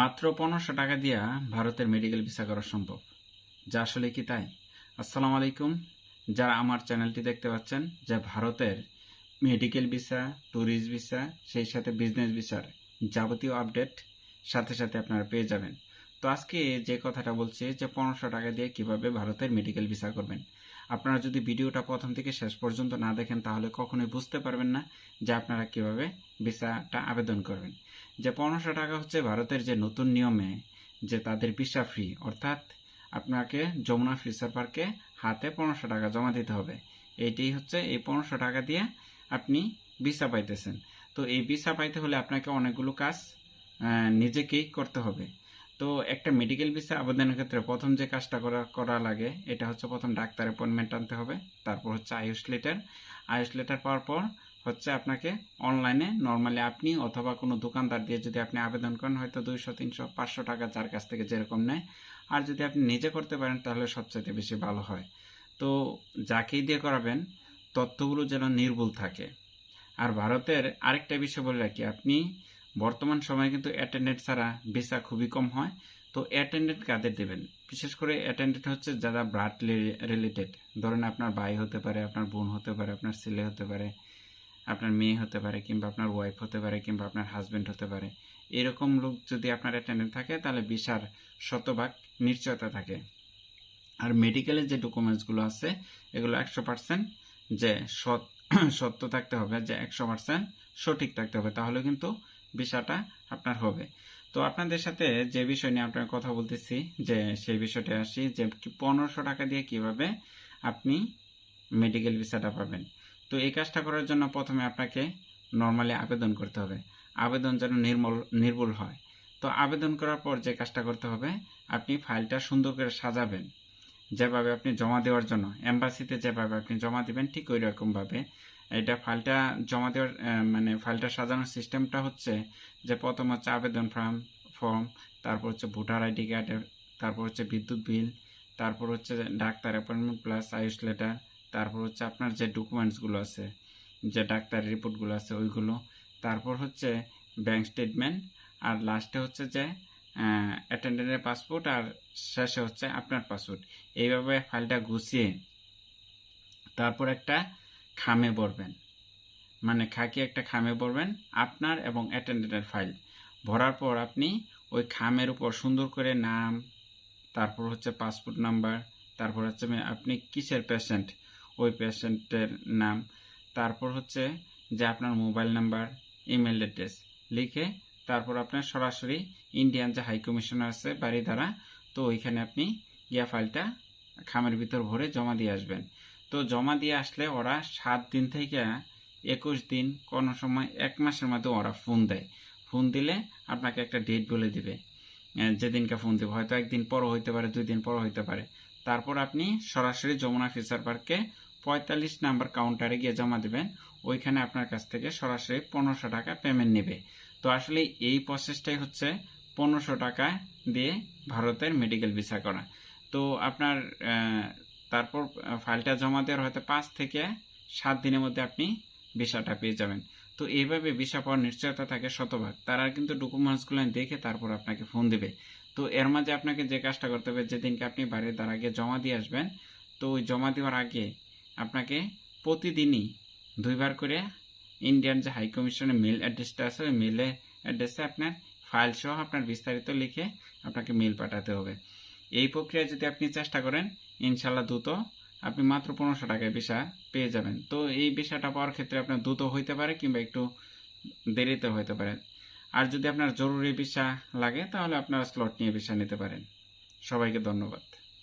মাত্র পনেরোশো টাকা দিয়া ভারতের মেডিকেল ভিসা করা সম্ভব। যা আসলে কি তাই? আসসালামু আলাইকুম। যারা আমার চ্যানেলটি দেখতে পাচ্ছেন, যে ভারতের মেডিকেল ভিসা ট্যুরিস্ট ভিসা সেই সাথে বিজনেস ভিসার যাবতীয় আপডেট সাথে সাথে আপনারা পেয়ে যাবেন। তো আজকে যে কথাটা বলছি, যে পনেরোশো টাকা দিয়ে কীভাবে ভারতের মেডিকেল ভিসা করবেন আপনারা যদি ভিডিওটা প্রথম থেকে শেষ পর্যন্ত না দেখেন, তাহলে কখনোই বুঝতে পারবেন না যে আপনারা কীভাবে ভিসাটা আবেদন করবেন। যে পনেরোশো টাকা হচ্ছে ভারতের যে নতুন নিয়মে যে তাদের ভিসা ফ্রি অর্থাৎ আপনাকে যমুনা ফিচার পার্কে হাতে পনেরোশো টাকা জমা দিতে হবে। এইটাই হচ্ছে এই পনেরোশো টাকা দিয়ে আপনি ভিসা পাইতেছেন। তো এই ভিসা পাইতে হলে আপনাকে অনেকগুলো কাজ নিজেকেই করতে হবে। তো একটা মেডিকেল ভিসা আবেদনের ক্ষেত্রে প্রথম যে কাজটা করা করা লাগে, এটা হচ্ছে প্রথম ডাক্তার অ্যাপয়েন্টমেন্ট আনতে হবে। তারপর হচ্ছে আয়ুষ লেটার আয়ুষ লেটার পাওয়ার পর হচ্ছে আপনাকে অনলাইনে নর্মালি আপনি অথবা কোনো দোকানদার দিয়ে যদি আপনি আবেদন করেন, হয়তো দুইশো, তিনশো, পাঁচশো টাকা যার কাছ থেকে যেরকম নেয়। আর যদি আপনি নিজে করতে পারেন, তাহলে সবচাইতে বেশি ভালো হয়। তো যাকেই দিয়ে করাবেন, তথ্যগুলো যেন নির্ভুল থাকে। আর ভারতের আরেকটা বিষয় বলে রাখি, আপনি বর্তমান সময়ে কিন্তু অ্যাটেন্ডেন্ট ছাড়া ভিসা খুবই কম হয়। তো অ্যাটেন্ডেন্ট কাদের দেবেন? বিশেষ করে অ্যাটেন্ডেন্ট হচ্ছে যারা ব্লাড রিলেটেড ধরেন আপনার ভাই হতে পারে, আপনার বোন হতে পারে, আপনার ছেলে হতে পারে, আপনার মেয়ে হতে পারে কিংবা আপনার ওয়াইফ হতে পারে কিংবা আপনার হাজব্যান্ড হতে পারে। এরকম লোক যদি আপনার অ্যাটেন্ডেন্ট থাকে, তাহলে ভিসার শতভাগ নিশ্চয়তা থাকে। আর মেডিকেলের যে ডকুমেন্টসগুলো আছে, এগুলো একশো পার্সেন্ট যে সত্য থাকতে হবে, যে একশো পার্সেন্ট সঠিক থাকতে হবে। তাহলে কিন্তু ভিসাটা আপনার হবে। তো আপনাদের সাথে যে বিষয় নিয়ে আপনার কথা বলতেছি, যে সেই বিষয়টা আসি, যে পনেরোশো টাকা দিয়ে কীভাবে আপনি মেডিকেল ভিসাটা পাবেন। তো এই কাজটা করার জন্য প্রথমে আপনাকে নর্মালি আবেদন করতে হবে। আবেদন যেন নির্মল, নির্ভুল হয়। তো আবেদন করার পর যে কাজটা করতে হবে, আপনি ফাইলটা সুন্দর করে সাজাবেন। যেভাবে আপনি জমা দেওয়ার জন্য এম্বাসিতে যেভাবে আপনি জমা দিবেন, ঠিক ওই রকমভাবে এটা ফাইলটা জমা দেওয়ার মানে ফাইলটা সাজানোর সিস্টেমটা হচ্ছে যে প্রথম হচ্ছে আবেদন ফর্ম ফর্ম, তারপর হচ্ছে ভোটার আইডি কার্ডের তারপর হচ্ছে বিদ্যুৎ বিল, তারপর হচ্ছে doctor appointment plus AYUSH letter, তারপর হচ্ছে আপনার যে ডকুমেন্টসগুলো আছে, যে ডাক্তার রিপোর্টগুলো আছে ওইগুলো, তারপর হচ্ছে ব্যাংক স্টেটমেন্ট, আর লাস্টে হচ্ছে যে অ্যাটেন্ডেন্টের পাসপোর্ট, আর শেষে হচ্ছে আপনার পাসপোর্ট। এইভাবে ফাইলটা গুছিয়ে তারপর একটা খামে ভরবেন। মানে খাকি একটা খামে ভরবেন আপনার এবং অ্যাটেন্ডেন্টের ফাইল। ভরার পর আপনি ওই খামের উপর সুন্দর করে নাম, তারপর হচ্ছে পাসপোর্ট নাম্বার, তারপর হচ্ছে আপনি কিসের পেশেন্ট ওই পেশেন্টের নাম, তারপর হচ্ছে যে আপনার মোবাইল নাম্বার ইমেল অ্যাড্রেস লিখে তারপর আপনার সরাসরি ইন্ডিয়ান যে হাই কমিশনার আছে বাড়ি দ্বারা তো ওইখানে আপনি ইয়া ফাইলটা খামের ভিতর ভরে জমা দিয়ে আসবেন। তো জমা দিয়ে আসলে ওরা সাত দিন থেকে একুশ দিন কোনো সময় এক মাসের মধ্যে ওরা ফোন দেয়। ফোন দিলে আপনাকে একটা ডেট বলে দিবে যেদিনকে ফোন দেবে। হয়তো একদিন পরও হইতে পারে, দুই দিন পরও হইতে পারে। তারপর আপনি সরাসরি যমুনা ফিচার পার্কে পঁয়তাল্লিশ নাম্বার কাউন্টারে গিয়ে জমা দেবেন। ওইখানে আপনার কাছ থেকে সরাসরি পনেরোশো টাকা পেমেন্ট নেবে। তো আসলে এই প্রসেসটাই হচ্ছে পনেরোশো টাকা দিয়ে ভারতের মেডিকেল ভিসা করা। তো আপনার তারপর ফাইলটা জমা দেওয়ার হয়তো পাঁচ থেকে সাত দিনের মধ্যে আপনি ভিসাটা পেয়ে যাবেন। তো এইভাবে ভিসা পাওয়ার নিশ্চয়তা থাকে শতভাগ। তারা কিন্তু ডকুমেন্টসগুলো দেখে তারপর আপনাকে ফোন দেবে। তো এর মাঝে আপনাকে যে কাজটা করতে হবে, যেদিনকে আপনি বাড়ির দ্বার আগে জমা দিয়ে আসবেন, তো ওই জমা দেওয়ার আগে আপনাকে প্রতিদিনই দুইবার করে ইন্ডিয়ান যে হাই কমিশনের মেল অ্যাড্রেসটা আছে, ওই মেলে অ্যাড্রেসে আপনার ফাইল সহ আপনার বিস্তারিত লিখে আপনাকে মেল পাঠাতে হবে। এই প্রক্রিয়া যদি আপনি চেষ্টা করেন ইনশাল্লাহ দ্রুত আপনি মাত্র পনেরোশো টাকায় ভিসা পেয়ে যাবেন। তো এই ভিসাটা পাওয়ার ক্ষেত্রে আপনার দ্রুত হইতে পারে কিংবা একটু দেরিতে হইতে পারে। আর যদি আপনার জরুরি ভিসা লাগে, তাহলে আপনারা স্লট নিয়ে ভিসা নিতে পারেন। সবাইকে ধন্যবাদ।